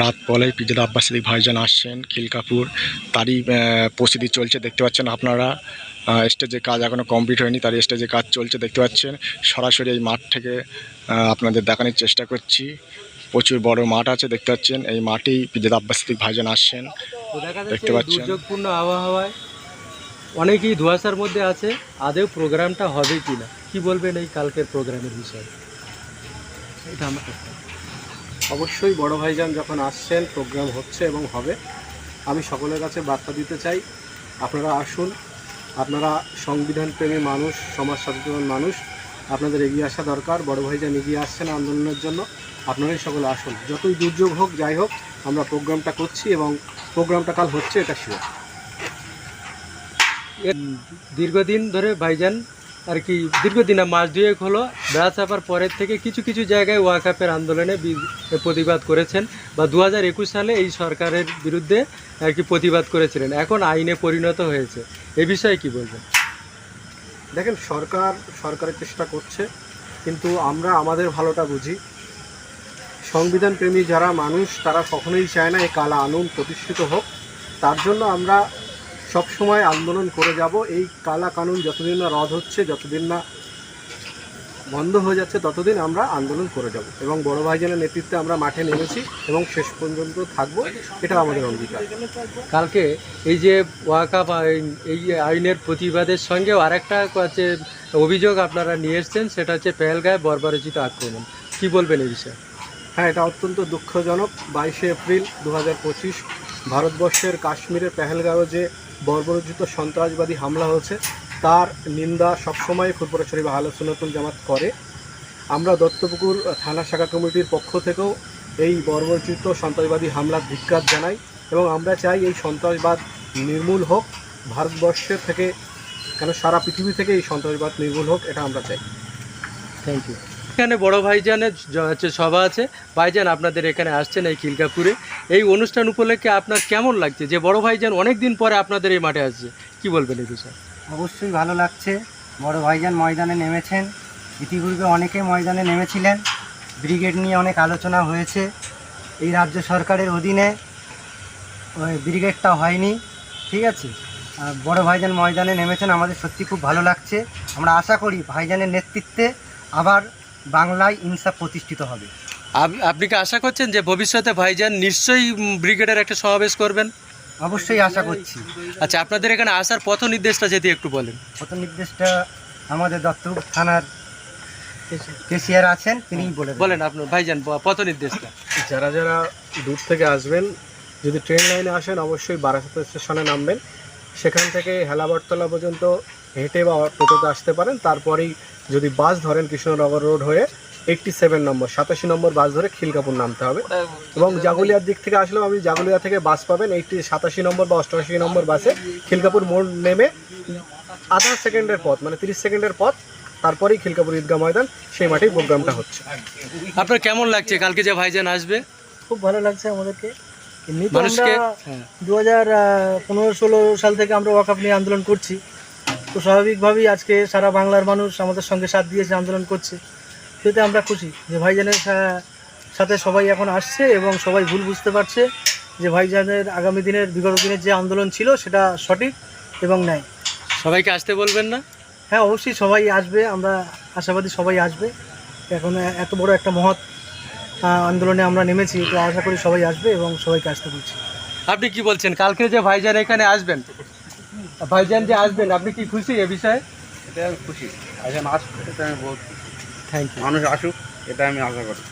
রাত পলেই পিজেদ আব্বাস সিদ্দিক ভাইজান আসছেন খিলকাপুর তারই প্রস্তুতি চলছে দেখতে পাচ্ছেন আপনারা। স্টেজে কাজ এখনও কমপ্লিট হয়নি তার স্টেজে কাজ চলছে দেখতে পাচ্ছেন। সরাসরি এই মাঠ থেকে আপনাদের দেখানোর চেষ্টা করছি। প্রচুর বড় মাঠ আছে দেখতে পাচ্ছেন। এই মাঠেই পিজেদ আব্বাস সিদ্দিক ভাইজান আসছেন দেখতে পাচ্ছেন। দুর্যোগপূর্ণ আবহাওয়ায় অনেকেই ধোঁয়াশার মধ্যে আছে আদেও প্রোগ্রামটা হবে কি না কি বলবেন এই কালকের প্রোগ্রামের বিষয়ে? এটা আমার অবশ্যই বড় ভাইজান যখন আসছেন প্রোগ্রাম হচ্ছে এবং হবে, আমি সকলের কাছে বার্তা দিতে চাই। আপনারা আসুন, আপনারা সংবিধান প্রেমী মানুষ সমাজ সচেতন মানুষ, আপনাদের এগিয়ে আসা দরকার, বড় ভাইজান এগিয়ে আসছেন আন্দোলনের জন্য, আপনারাই সকলে আসুন। যতই দুর্যোগ হোক, যাই হোক, আমরা প্রোগ্রামটা করছি এবং প্রোগ্রামটা কাল হচ্ছে, এটা শিওর দীর্ঘদিন ধরে ভাইজান আর কি, দীর্ঘদিন মাস দুয়েক হলো, বেড়া চাপার পরের থেকে কিছু কিছু জায়গায় ওয়াকাপের আন্দোলনে প্রতিবাদ করেছেন বা দু হাজার একুশ সালে এই সরকারের বিরুদ্ধে আর কি প্রতিবাদ করেছিলেন। এখন আইনে পরিণত হয়েছে। এ বিষয়ে কি বলবেন? দেখেন, সরকার, সরকারের চেষ্টা করছে, কিন্তু আমরা আমাদের ভালোটা বুঝি। সংবিধান প্রেমী যারা মানুষ, তারা কখনোই চায় না এই কালা আনুন প্রতিষ্ঠিত হোক। তার জন্য আমরা সব সময় আন্দোলন করে যাব। এই কালা কানুন যতদিন না রদ হচ্ছে যতদিন না বন্ধ হয়ে যাচ্ছে ততদিন আমরা আন্দোলন করে যাব। এবং বড় ভাইজানের নেতৃত্বে আমরা মাঠে নেমেছি এবং শেষ পর্যন্ত থাকব। এটা আমাদের অঙ্গীকার। কালকে এই যে ওয়াকাপ আইন এই আইনের প্রতিবাদের সঙ্গেও আরেকটা হচ্ছে অভিযোগ আপনারা নিয়ে এসছেন সেটা হচ্ছে পেহেলগায় বর্বরচিত আক্রমণ। কি বলবেন এই বিষয়ে? হ্যাঁ এটা অত্যন্ত দুঃখজনক। বাইশে এপ্রিল দু পঁচিশ ভারতবর্ষের কাশ্মীরের পেহেলগাঁও যে বর্বরোচিত সন্ত্রাসবাদী হামলা হয়েছে। তার নিন্দা সবসময় ফুরপুরা শরীফ আহলে সুন্নতুল জামাত করে। আমরা দত্তপুকুর থানা শাখা কমিটির পক্ষ থেকেও এই বর্বরচিত সন্ত্রাসবাদী হামলার ধিক্কার জানাই এবং আমরা চাই এই সন্ত্রাসবাদ নির্মূল হোক, ভারতবর্ষের থেকে কেন সারা পৃথিবী থেকে এই সন্ত্রাসবাদ নির্মূল হোক, এটা আমরা চাই। থ্যাংক ইউ এখানে বড় ভাইজানের হচ্ছে সভা আছে। ভাইজান আপনাদের এখানে আসছেন এই খিলকাপুরে এই অনুষ্ঠান উপলক্ষে আপনার কেমন লাগছে? যে বড় ভাইজান অনেক দিন পরে আপনাদের এই মাঠে আসছে, কি বলবেন এই বিষয়ে? অবশ্যই ভালো লাগছে। বড় ভাইজান ময়দানে নেমেছেন। ইতিপূর্বে অনেকে ময়দানে নেমেছিলেন। ব্রিগেড নিয়ে অনেক আলোচনা হয়েছে। এই রাজ্য সরকারের অধীনে ওই ব্রিগেডটা হয়নি, ঠিক আছে? বড় ভাইজান ময়দানে নেমেছেন, আমাদের সত্যি খুব ভালো লাগছে। আমরা আশা করি ভাইজানের নেতৃত্বে আবার বাংলায় ইনসাফ প্রতিষ্ঠিত হবে। আপনি কি আশা করছেন যে ভবিষ্যতে ভাইজান নিশ্চয়ই ব্রিগেডের একটা সমাবেশ করবেন? অবশ্যই আশা করছি। আচ্ছা আপনাদের এখানে আসার পথ নির্দেশটা যদি একটু বলেন। প্রথম নির্দেশটা আমাদের দত্তপুর থানার কেসিয়ার আছেন তিনি বলে বলেন আপনার ভাইজান পথ নির্দেশটা। যারা যারা দূর থেকে আসবেন যদি ট্রেন লাইনে আসেন অবশ্যই বারাসাত স্টেশনে নামবেন। সেখান থেকে হেলাবরতলা পর্যন্ত হেঁটে বা টোটোতে আসতে পারেন। তারপরেই যদি বাস ধরেন কৃষ্ণনগর রোড হয়ে এইটটি সেভেন নম্বর সাতাশি নম্বর বাস ধরে খিলকাপুর নামতে হবে। এবং জাগুলিয়ার দিক থেকে আসলেও আপনি জাগুলিয়া থেকে বাস পাবেন এইটটি সাতাশি নম্বর বা অষ্টআশি নম্বর বাসে। খিলকাপুর মোড় নেমে আধা সেকেন্ডের পথ মানে তিরিশ সেকেন্ডের পথ তারপরেই খিলকাপুর ঈদগাহ ময়দান সেই মাঠেই প্রোগ্রামটা হচ্ছে। আপনার কেমন লাগছে? কালকে যে ভাইজান আসবে? খুব ভালো লাগছে আমাদেরকে। এমনি তো মানুষকে আমরা। দু হাজার পনেরো ষোলো সাল থেকে আমরা ওয়াকাপ নিয়ে আন্দোলন করছি। তো স্বাভাবিকভাবেই আজকে সারা বাংলার মানুষ আমাদের সঙ্গে সাথ দিয়েছে আন্দোলন করছে। সেতে আমরা খুশি যে ভাইজানের সাথে সবাই এখন আসছে এবং সবাই ভুল বুঝতে পারছে যে ভাইজানের আগামী দিনের বিগত দিনের যে আন্দোলন ছিল সেটা সঠিক এবং ন্যায়। সবাইকে আসতে বলবেন না? হ্যাঁ অবশ্যই সবাই আসবে। আমরা আশাবাদী সবাই আসবে। এখন এত বড় একটা মহৎ আন্দোলনে আমরা নেমেছি তো আশা করি সবাই আসবে এবং সবাইকে আসতে বলছি। আপনি কি বলছেন? কালকে যে ভাইজান এখানে আসবেন ভাইজান যে আসবেন আপনি কি খুশি এ বিষয়ে? এটা আমি খুশি। ভাইজান আসুক এটা আমি বহুত থ্যাংক ইউ মানুষ আসুক এটা আমি আশা করি।